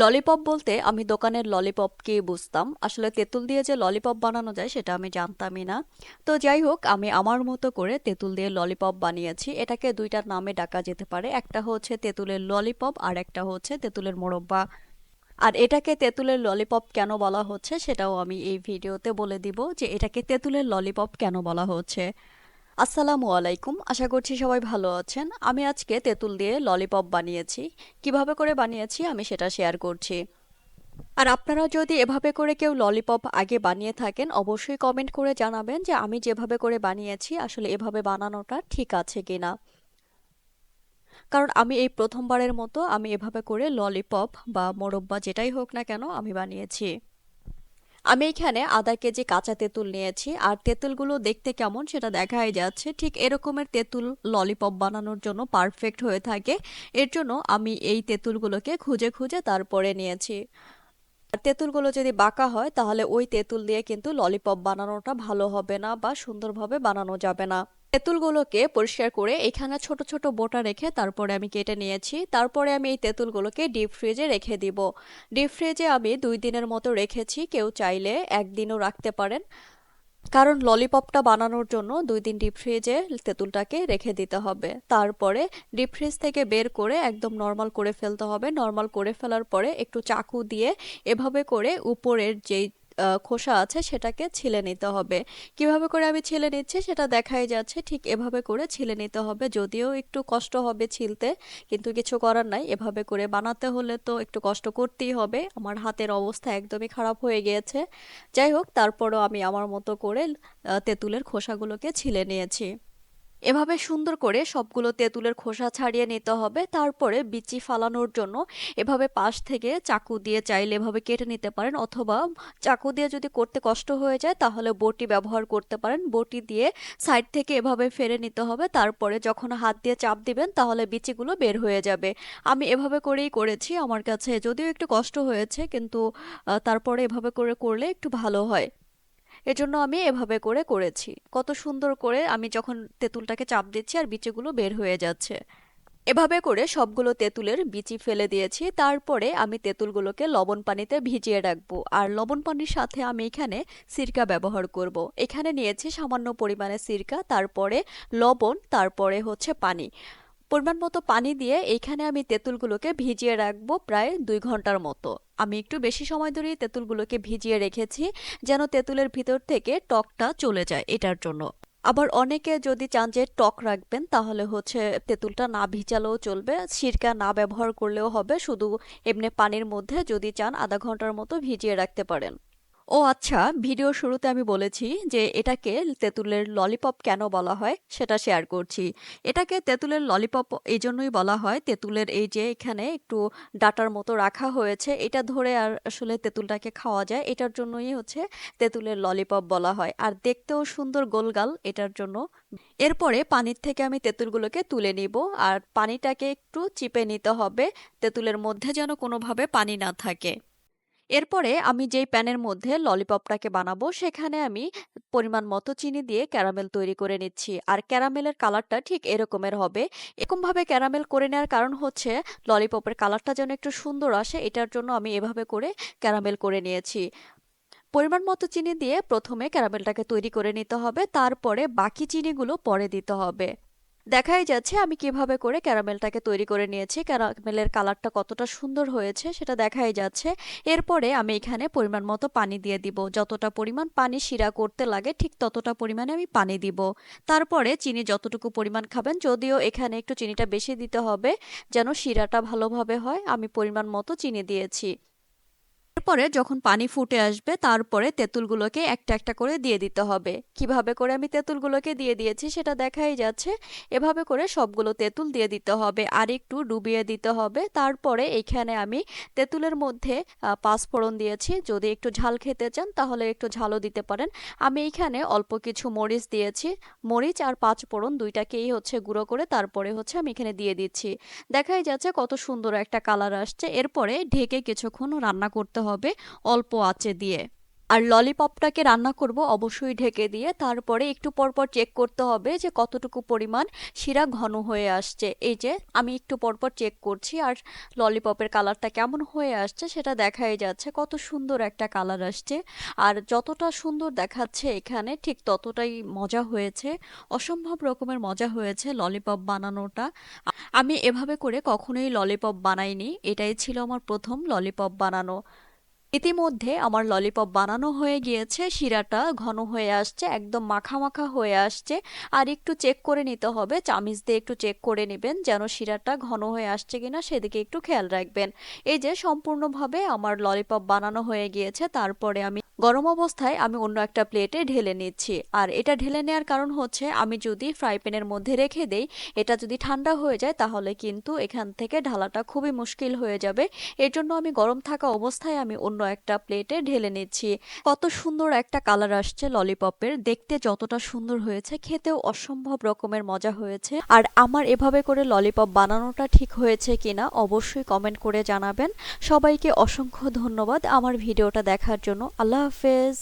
Lollipop বলতে আমি দোকানের ললিপপকেই বুঝতাম। আসলে তেঁতুল দিয়ে যে ললিপপ বানানো যায় সেটা আমি জানতামই না। তো যাই হোক, আমি আমার মতো করে তেঁতুল দিয়ে ললিপপ বানিয়েছি। এটাকে দুইটার নামে ডাকা যেতে পারে। একটা হচ্ছে তেঁতুলের ললিপপ আর একটা হচ্ছে তেঁতুলের মোরব্বা। আর এটাকে তেঁতুলের ললিপপ কেন বলা হচ্ছে সেটাও আমি এই ভিডিওতে বলে দিব যে এটাকে তেঁতুলের ললিপপ কেন বলা হচ্ছে। আসসালামু আলাইকুম। আশা করছি সবাই ভালো আছেন। আমি আজকে তেঁতুল দিয়ে ললিপপ বানিয়েছি। কীভাবে করে বানিয়েছি আমি সেটা শেয়ার করছি। আর আপনারা যদি এভাবে করে কেউ ললিপপ আগে বানিয়ে থাকেন, অবশ্যই কমেন্ট করে জানাবেন যে আমি যেভাবে করে বানিয়েছি, আসলে এভাবে বানানোটা ঠিক আছে কিনা। কারণ আমি এই প্রথমবারের মতো আমি এভাবে করে ললিপপ বা মোরব্বা যেটাই হোক না কেন আমি বানিয়েছি। আমি এখানে আধা কেজি কাঁচা তেঁতুল নিয়েছি, আর তেঁতুলগুলো দেখতে কেমন সেটা দেখাই যাচ্ছে। ঠিক এরকমের তেঁতুল ললিপপ বানানোর জন্য পারফেক্ট হয়ে থাকে। এর জন্য আমি এই তেঁতুলগুলোকে খুঁজে খুঁজে তারপরে নিয়েছি। আর তেঁতুলগুলো যদি বাঁকা হয়, তাহলে ওই তেঁতুল দিয়ে কিন্তু ললিপপ বানানোটা ভালো হবে না বা সুন্দরভাবে বানানো যাবে না। তেঁতুলগুলোকে পরিষ্কার করে এখানে ছোট ছোট বোটা রেখে তারপরে আমি কেটে নিয়েছি। তারপরে আমি এই তেঁতুলগুলোকে ডিপ ফ্রিজে রেখে দিব। ডিপ ফ্রিজে আমি দুই দিনের মতো রেখেছি, কেউ চাইলে একদিনও রাখতে পারেন। কারণ ললিপপটা বানানোর জন্য দুই দিন ডিপ ফ্রিজে তেঁতুলটাকে রেখে দিতে হবে। তারপরে ডিপ ফ্রিজ থেকে বের করে একদম নর্মাল করে ফেলতে হবে। নর্মাল করে ফেলার পরে একটু চাকু দিয়ে এভাবে করে উপরের যেই খোসা আছে সেটাকে ছিলে নিতে হবে। কীভাবে করে আমি ছিলে নিচ্ছি সেটা দেখাই যাচ্ছে, ঠিক এভাবে করে ছিলে নিতে হবে। যদিও একটু কষ্ট হবে ছিলতে, কিন্তু কিছু করার নাই। এভাবে করে বানাতে হলে তো একটু কষ্ট করতেই হবে। আমার হাতের অবস্থা একদমই খারাপ হয়ে গিয়েছে। যাই হোক, তারপরও আমি আমার মতো করে তেঁতুলের খোসাগুলোকে ছিলে নিয়েছি। এভাবে সুন্দর করে সবগুলো তেঁতুলের খোসা ছাড়িয়ে নিতে হবে। তারপরে বিচি ফালানোর জন্য এভাবে পাশ থেকে চাকু দিয়ে চাইলে এভাবে কেটে নিতে পারেন অথবা চাকু দিয়ে যদি করতে কষ্ট হয়ে যায় তাহলে বটি ব্যবহার করতে পারেন। বটি দিয়ে সাইড থেকে এভাবে ফেরে নিতে হবে। তারপরে যখন হাত দিয়ে চাপ দিবেন তাহলে বিচিগুলো বের হয়ে যাবে। আমি এভাবে করেই করেছি। আমার কাছে যদিও একটু কষ্ট হয়েছে কিন্তু তারপরে এভাবে করে করলে একটু ভালো হয়। এজন্য আমি এভাবে করে করেছি। কত সুন্দর করে আমি যখন তেঁতুলটাকে চাপ দিচ্ছি আর বিচিগুলো বের হয়ে যাচ্ছে। এভাবে করে সবগুলো তেঁতুলের বিচি ফেলে দিয়েছি। তারপরে আমি তেঁতুলগুলোকে লবণ পানিতে ভিজিয়ে রাখব। আর লবণ পানির সাথে আমি এখানে সিরকা ব্যবহার করব। এখানে নিয়েছি সামান্য পরিমাণে সিরকা, তারপরে লবণ, তারপরে হচ্ছে পানি। পরিমাণ মতো পানি দিয়ে এইখানে আমি তেঁতুলগুলোকে ভিজিয়ে রাখব প্রায় দুই ঘণ্টার মতো। আমি একটু বেশি সময় ধরেই তেঁতুলগুলোকে ভিজিয়ে রেখেছি যেন তেঁতুলের ভিতর থেকে টকটা চলে যায় এটার জন্য। আবার অনেকে যদি চান যে টক রাখবেন, তাহলে হচ্ছে তেঁতুলটা না ভিজালেও চলবে, সিরকা না ব্যবহার করলেও হবে, শুধু এমনি পানির মধ্যে যদি চান আধা ঘণ্টার মতো ভিজিয়ে রাখতে পারেন। ও আচ্ছা ভিডিও শুরুতে আমি বলেছি যে এটাকে তেঁতুলের ললিপপ কেন বলা হয় সেটা শেয়ার করছি। এটাকে তেঁতুলের ললিপপ এই জন্যই বলা হয়, তেঁতুলের এই যে এখানে একটু ডাটার মতো রাখা হয়েছে, এটা ধরে আর আসলে তেঁতুলটাকে খাওয়া যায়, এটার জন্যই হচ্ছে তেঁতুলের ললিপপ বলা হয়। আর দেখতেও সুন্দর গোলগাল এটার জন্য। এরপরে পানির থেকে আমি তেঁতুলগুলোকে তুলে নিব, আর পানিটাকে একটু চিপে নিতে হবে, তেঁতুলের মধ্যে যেন কোনোভাবে পানি না থাকে। এরপরে আমি যেই প্যানের মধ্যে ললিপপটাকে বানাবো, সেখানে আমি পরিমাণ মতো চিনি দিয়ে ক্যারামেল তৈরি করে নিচ্ছি। আর ক্যারামেলের কালারটা ঠিক এরকমের হবে। এরকমভাবে ক্যারামেল করে নেওয়ার কারণ হচ্ছে, ললিপপের কালারটা যেন একটু সুন্দর আসে, এটার জন্য আমি এভাবে করে ক্যারামেল করে নিয়েছি। পরিমাণ মতো চিনি দিয়ে প্রথমে ক্যারামেলটাকে তৈরি করে নিতে হবে। তারপরে বাকি চিনিগুলো পরে দিতে হবে। দেখাই যাচ্ছে আমি কীভাবে করে ক্যারামেলটাকে তৈরি করে নিয়েছি, ক্যারামেলের কালারটা কতটা সুন্দর হয়েছে সেটা দেখাই যাচ্ছে। এরপরে আমি এখানে পরিমাণ মতো পানি দিয়ে দিব। যতটা পরিমাণ পানি শিরা করতে লাগে ঠিক ততটা পরিমাণে আমি পানি দিব। তারপরে চিনি যতটুকু পরিমাণ খাবেন, যদিও এখানে একটু চিনিটা বেশি দিতে হবে যেন শিরাটা ভালোভাবে হয়, আমি পরিমাণ মতো চিনি দিয়েছি। এরপরে যখন পানি ফুটে আসবে, তারপরে তেঁতুলগুলোকে একটা একটা করে দিয়ে দিতে হবে। কীভাবে করে আমি তেঁতুলগুলোকে দিয়ে দিয়েছি সেটা দেখাই যাচ্ছে। এভাবে করে সবগুলো তেঁতুল দিয়ে দিতে হবে, আর একটু ডুবিয়ে দিতে হবে। তারপরে এখানে আমি তেঁতুলের মধ্যে পাঁচফোড়ন দিয়েছি। যদি একটু ঝাল খেতে চান, তাহলে একটু ঝালও দিতে পারেন। আমি এখানে অল্প কিছু মরিচ দিয়েছি। মরিচ আর পাঁচফোড়ন দুইটাকেই হচ্ছে গুঁড়ো করে তারপরে হচ্ছে আমি এখানে দিয়ে দিচ্ছি। দেখাই যাচ্ছে কত সুন্দর একটা কালার আসছে। এরপরে ঢেকে কিছুক্ষণ রান্না করতে হবে। অল্প আঁচে দিয়ে। আর ললিপপটাকে রান্না করব অবশ্যই ঢেকে দিয়ে, তারপরে একটু পর পর চেক করতে হবে যে কতটুকু পরিমাণ শিরা ঘন হয়ে আসছে। এই যে, আমি একটু পর পর চেক করছি আর ললিপপের কালারটা কেমন হয়ে আসছে সেটা দেখাই যাচ্ছে। কত সুন্দর একটা কালার আসছে। আর যতটা সুন্দর দেখাচ্ছে এখানে ঠিক ততটাই মজা হয়েছে। অসম্ভব রকমের মজা হয়েছে ললিপপ বানানোটা। আমি এভাবে করে কখনোই ললিপপ বানাইনি। এটাই ছিল আমার প্রথম ললিপপ বানানো। ইতিমধ্যে আমার ললিপপ বানানো হয়ে গিয়েছে, শিরাটা ঘন হয়ে আসছে, একদম মাখা মাখা হয়ে আসছে। আর একটু চেক করে নিতে হবে, চামিচ দিয়ে একটু চেক করে নেবেন যেন শিরাটা ঘন হয়ে আসছে কিনা, সেদিকে একটু খেয়াল রাখবেন। এই যে, সম্পূর্ণভাবে আমার ললিপপ বানানো হয়ে গিয়েছে, তারপরে আমি গরম অবস্থায় আমি অন্য একটা প্লেটে ঢেলে নিচ্ছি। আর এটা ঢেলে নেওয়ার কারণ হচ্ছে, আমি যদি ফ্রাই প্যানের মধ্যে রেখে দেই, এটা যদি ঠান্ডা হয়ে যায়, তাহলে কিন্তু এখান থেকে ঢালাটা খুবই মুশকিল হয়ে যাবে। এর জন্য আমি গরম থাকা অবস্থায় আমি অন্য একটা প্লেটে ঢেলে নিচ্ছি। কত সুন্দর একটা কালার আসছে ললিপপের। দেখতে যতটা সুন্দর হয়েছে, খেতেও অসম্ভব রকমের মজা হয়েছে। আর আমার এভাবে করে ললিপপ বানানোটা ঠিক হয়েছে কিনা অবশ্যই কমেন্ট করে জানাবেন। সবাইকে অসংখ্য ধন্যবাদ আমার ভিডিওটা দেখার জন্য। আল্লাহ হাফেজ